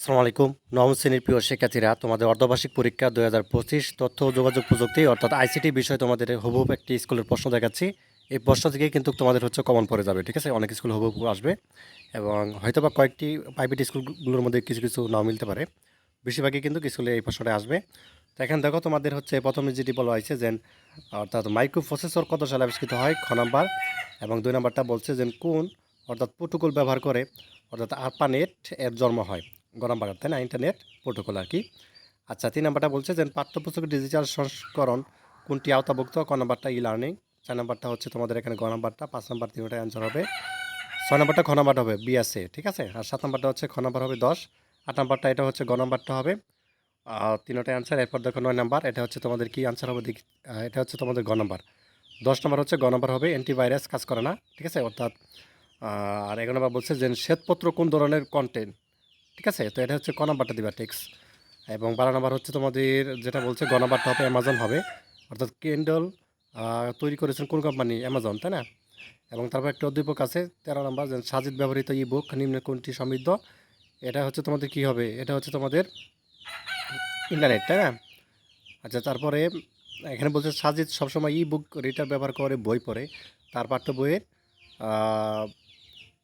আসসালামু আলাইকুম। নবম শ্রেণির প্রিয় শিক্ষার্থীরা, তোমাদের অর্ধবার্ষিক পরীক্ষা দুই হাজার পঁচিশ তথ্য যোগাযোগ প্রযুক্তি, অর্থাৎ আইসিটি বিষয়ে তোমাদের হুবহুব একটি স্কুলের প্রশ্ন দেখাচ্ছি। এই প্রশ্ন থেকে কিন্তু তোমাদের হচ্ছে কমন পড়ে যাবে, ঠিক আছে? অনেক স্কুল হুবহুব আসবে এবং হয়তো বা কয়েকটি প্রাইভেট স্কুলগুলোর মধ্যে কিছু কিছু নাও মিলতে পারে। বেশিরভাগই কিন্তু স্কুলে এই প্রশ্নটা আসবে। তো এখানে দেখো তোমাদের হচ্ছে প্রথমে যেটি বলা হয়েছে যে, অর্থাৎ মাইক্রো প্রসেসর কত সালে আবিষ্কৃত হয়? খ নাম্বার এবং দুই নাম্বারটা বলছে যে, কোন, অর্থাৎ প্রোটোকল ব্যবহার করে, অর্থাৎ আরপানেট এর জন্ম হয়। গরম বাগান, তাই না? ইন্টারনেট প্রোটোকল আর কি। আচ্ছা তিন নাম্বারটা বলছে যে পাঠ্যপুস্তকের ডিজিটাল সংস্করণ কোনটি? আওতাভুক্ত, ক নাম্বারটা ই লার্নিং চার নাম্বারটা হচ্ছে তোমাদের এখানে গ নাম্বারটা, পাঁচ নাম্বার, তিনটা অ্যান্সার হবে। ছয় নাম্বারটা খ নাম্বারটা হবে বিএসএ ঠিক আছে? আর সাত নাম্বারটা হচ্ছে খ নাম্বার হবে দশ। আট নাম্বারটা এটা হচ্ছে গ নাম্বারটা হবে। আর তিনটা অ্যান্সার এরপর দেখো নয় নাম্বার, এটা হচ্ছে তোমাদের কি অ্যান্সার হবে? এটা হচ্ছে তোমাদের গ নাম্বার। দশ নম্বর হচ্ছে গ নম্বর হবে অ্যান্টিভাইরাস কাজ করে না, ঠিক আছে? অর্থাৎ আর এগারো নম্বর বলছে যে শ্বেতপত্র কোন ধরনের কন্টেন্ট ঠিক আছে? তো এটা হচ্ছে ক নাম্বারটা দিবা, টেক্স। এবং বারো নাম্বার হচ্ছে তোমাদের যেটা বলছে, গ নাম্বারটা হবে অ্যামাজন হবে। অর্থাৎ কেন্ডল তৈরি করেছেন কোন কোম্পানি অ্যামাজন, তাই না? এবং তারপর একটা উদ্দীপক আছে, তেরো নাম্বার যে সাজিদ ব্যবহৃত ই বুক নিম্ন কোনটি সমৃদ্ধ? এটা হচ্ছে তোমাদের কি হবে? এটা হচ্ছে তোমাদের ইন্টারনেট তাই না? আচ্ছা তারপরে এখানে বলছে, সাজিদ সবসময় ই বুক রিটার ব্যবহার করে, বই পড়ে। তার পাঠ্য বইয়ের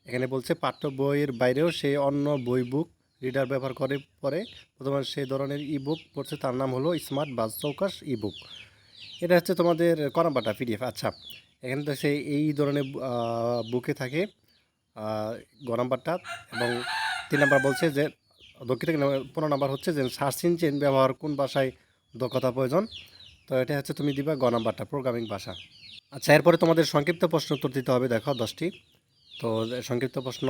এখানে বলছে, পাঠ্য বইয়ের বাইরেও সে অন্য বই বুক রিডার ব্যবহার করে পরে প্রথমে সেই ধরনের ই বুক পড়ছে তার নাম হলো স্মার্ট বাস ই বুক এটা হচ্ছে তোমাদের ক নাম্বারটা পিডিএফ আচ্ছা এখানে তো সে এই ধরনের বুকে থাকে গ নাম্বারটা এবং তিন নাম্বার বলছে যে, দক্ষিণ থেকে পনেরো নাম্বার হচ্ছে যে সার্চ ইঞ্জিন ব্যবহার, কোন ভাষায় দক্ষতা প্রয়োজন। তো এটা হচ্ছে তুমি দিবা গ নাম্বারটা প্রোগ্রামিং ভাষা। আচ্ছা এরপরে তোমাদের সংক্ষিপ্ত প্রশ্ন উত্তর দিতে হবে, দেখো দশটি। তো সংক্ষিপ্ত প্রশ্ন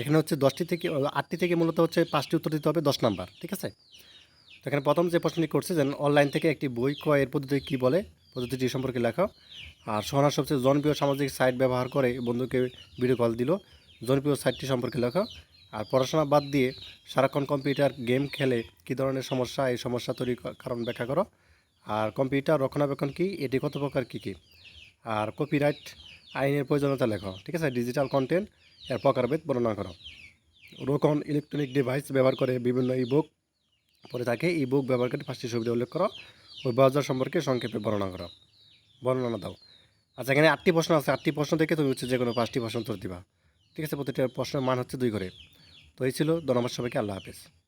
এখানে হচ্ছে দশটি থেকে, আটটি থেকে মূলত হচ্ছে পাঁচটি উত্তর দিতে হবে, দশ নাম্বার, ঠিক আছে? তো এখানে প্রথম যে প্রশ্নটি করছে যে অনলাইন থেকে একটি বই ক্রয়ের পদ্ধতি কী বলে? পদ্ধতিটি সম্পর্কে লেখো। আর সোহানার সবচেয়ে জনপ্রিয় সামাজিক সাইট ব্যবহার করে বন্ধুকে ভিডিও কল দিল। জনপ্রিয় সাইটটি সম্পর্কে লেখো। আর পড়াশোনা বাদ দিয়ে সারাক্ষণ কম্পিউটার গেম খেলে কী ধরনের সমস্যা, এই সমস্যা তৈরি কারণ ব্যাখ্যা করো। আর কম্পিউটার রক্ষণাবেক্ষণ কী? এটি কত প্রকার কী কী? আর কপিরাইট আইনের প্রয়োজনীয়তা লেখো। ঠিক আছে? ডিজিটাল কন্টেন্ট এর প্রকারভেদ বর্ণনা করো। রোকন ইলেকট্রনিক ডিভাইস ব্যবহার করে বিভিন্ন ই বুক পরে থাকে। ই বুক ব্যবহারকারী পাঁচটি সুবিধা উল্লেখ করো। ওই ব্রাউজার সম্পর্কে সংক্ষেপে বর্ণনা করো। বর্ণনা দাও। আচ্ছা এখানে আটটি প্রশ্ন আছে। আটটি প্রশ্ন থেকে তুমি হচ্ছে যে কোনো পাঁচটি প্রশ্ন উত্তর দিবা। ঠিক আছে? প্রতিটা প্রশ্নের মান হচ্ছে দুই করে। তো এই ছিল ধন্যবাদ সবাইকে। আল্লাহ হাফেজ।